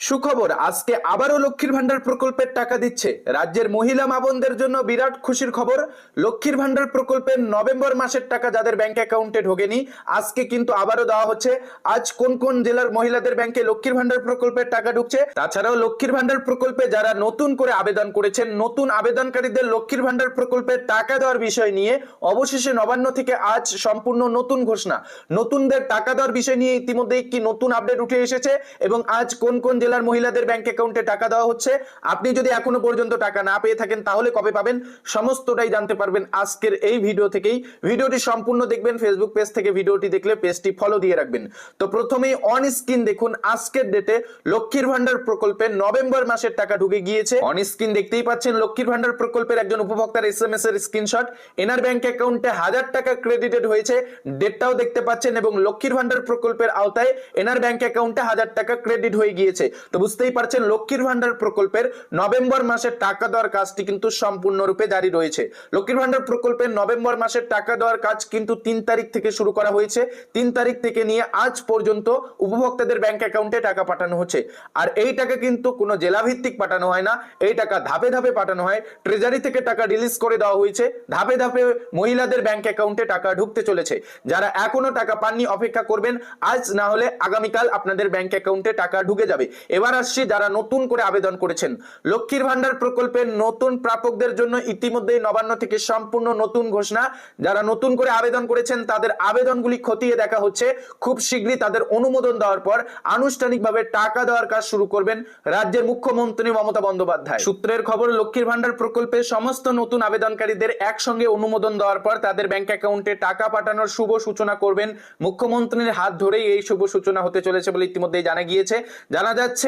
সুখবর, আজকে আবারও লক্ষ্মীর ভান্ডার প্রকল্পের টাকা দিচ্ছে। রাজ্যের মহিলা মা বোনদের জন্য বিরাট খুশির খবর। লক্ষ্মীর ভান্ডার প্রকল্পের নভেম্বর মাসের টাকা যাদের ব্যাংক অ্যাকাউন্টে ঢোকেনি, আজকে কিন্তু আবারও দেওয়া হচ্ছে। আজ কোন কোন জেলার মহিলাদের ব্যাংকে লক্ষ্মীর ভান্ডার প্রকল্পের টাকা ঢুকছে? তাছাড়াও লক্ষ্মীর ভান্ডার প্রকল্পে যারা নতুন করে আবেদন করেছেন, নতুন আবেদনকারীদের লক্ষ্মীর ভান্ডার প্রকল্পের টাকা দেওয়ার বিষয় নিয়ে অবশেষে নবান্ন থেকে আজ সম্পূর্ণ নতুন ঘোষণা। নতুনদের টাকা দেওয়ার বিষয় নিয়ে ইতিমধ্যে একটি নতুন আপডেট উঠে এসেছে? এবং আজ কোন কোন জেলার মহিলাদের ব্যাংক অ্যাকাউন্টে টাকা দেওয়া হচ্ছে। আপনি যদি এখনও পর্যন্ত টাকা না পেয়ে থাকেন, তাহলে কবে পাবেন? সমস্তটাই জানতে পারবেন আজকের এই ভিডিও থেকেই। ভিডিওটি সম্পূর্ণ দেখবেন ফেসবুক পেজ থেকে ভিডিওটি দেখলে পেজটি ফলো দিয়ে রাখবেন। তো প্রথমেই অন স্ক্রিন দেখুন, আজকের ডেটে লক্ষ্মীর ভান্ডার প্রকল্পে নভেম্বর মাসের টাকা ঢুকে গিয়েছে। অন স্ক্রিন দেখতেই পাচ্ছেন লক্ষ্মীর ভান্ডার প্রকল্পের একজন উপভোক্তার এস এম এস এর স্ক্রিনশট এনার ব্যাংক অ্যাকাউন্টে হাজার টাকা ক্রেডিটেড হয়েছে। ডেটটাও দেখতে পাচ্ছেন এবং লক্ষ্মীর ভান্ডার প্রকল্পের আওতায় এনার ব্যাংক অ্যাকাউন্টে হাজার টাকা ক্রেডিট হয়ে গিয়েছে। তো বুঝতেই পারছেন লক্ষ্মীর ভান্ডার প্রকল্পের নভেম্বর মাসের টাকা দেওয়ার কাজটি কিন্তু সম্পূর্ণরূপে জারি রয়েছে। লক্ষ্মীর ভান্ডার প্রকল্পের নভেম্বর মাসের টাকা দেওয়ার কাজ কিন্তু তিন তারিখ থেকে শুরু করা হয়েছে। তিন তারিখ থেকে নিয়ে আজ পর্যন্ত উপভোক্তাদের ব্যাংক অ্যাকাউন্টে টাকা পাঠানো হচ্ছে। আর এই টাকা কিন্তু কোনো জেলা ভিত্তিক পাঠানো হয় না। এই টাকা ধাপে ধাপে পাঠানো হয়। ট্রেজারি থেকে টাকা রিলিজ করে দেওয়া হয়েছে। ধাপে ধাপে মহিলাদের ব্যাংক অ্যাকাউন্টে টাকা ঢুকতে চলেছে। যারা এখনও টাকা পাননি, অপেক্ষা করবেন। আজ না হলে আগামীকাল আপনাদের ব্যাংক অ্যাকাউন্টে টাকা ঢুকে যাবে। এবার আসছি যারা নতুন করে আবেদন করেছেন। লক্ষ্মীর ভান্ডার প্রকল্পের নতুন প্রাপকদের জন্য ইতিমধ্যেই নবান্ন থেকে সম্পূর্ণ নতুন ঘোষণা। যারা নতুন করে আবেদন করেছেন, তাদের আবেদনগুলি খতিয়ে দেখা হচ্ছে। খুব শীঘ্রই তাদের অনুমোদন দেওয়ার পর আনুষ্ঠানিকভাবে টাকা দেওয়ার কাজ শুরু করবেন রাজ্যের মুখ্যমন্ত্রী মমতা বন্দ্যোপাধ্যায়। সূত্রের খবর, লক্ষ্মীর ভান্ডার প্রকল্পের সমস্ত নতুন আবেদনকারীদের একসঙ্গে অনুমোদন দেওয়ার পর তাদের ব্যাংক অ্যাকাউন্টে টাকা পাঠানোর শুভ সূচনা করবেন। মুখ্যমন্ত্রীর হাত ধরেই এই শুভ সূচনা হতে চলেছে বলে ইতিমধ্যেই জানা গিয়েছে। জানা যাচ্ছে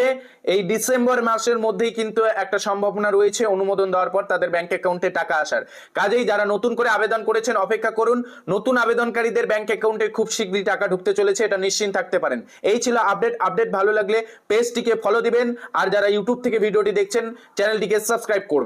এই ডিসেম্বর মাসের মধ্যেই কিন্তু একটা সম্ভাবনা রয়েছে অনুমোদন দেওয়ার পর তাদের ব্যাংক অ্যাকাউন্টে টাকা আসার। কাজেই যারা নতুন করে আবেদন করেছেন, অপেক্ষা করুন। নতুন আবেদনকারীদের ব্যাংক অ্যাকাউন্টে খুব শীঘ্রই টাকা ঢুকতে চলেছে, এটা নিশ্চিন্ত থাকতে পারেন। এই ছিল আপডেট আপডেট ভালো লাগলে পেজটিকে ফলো দিবেন। আর যারা ইউটিউব থেকে ভিডিওটি দেখছেন চ্যানেলটিকে সাবস্ক্রাইব করবেন।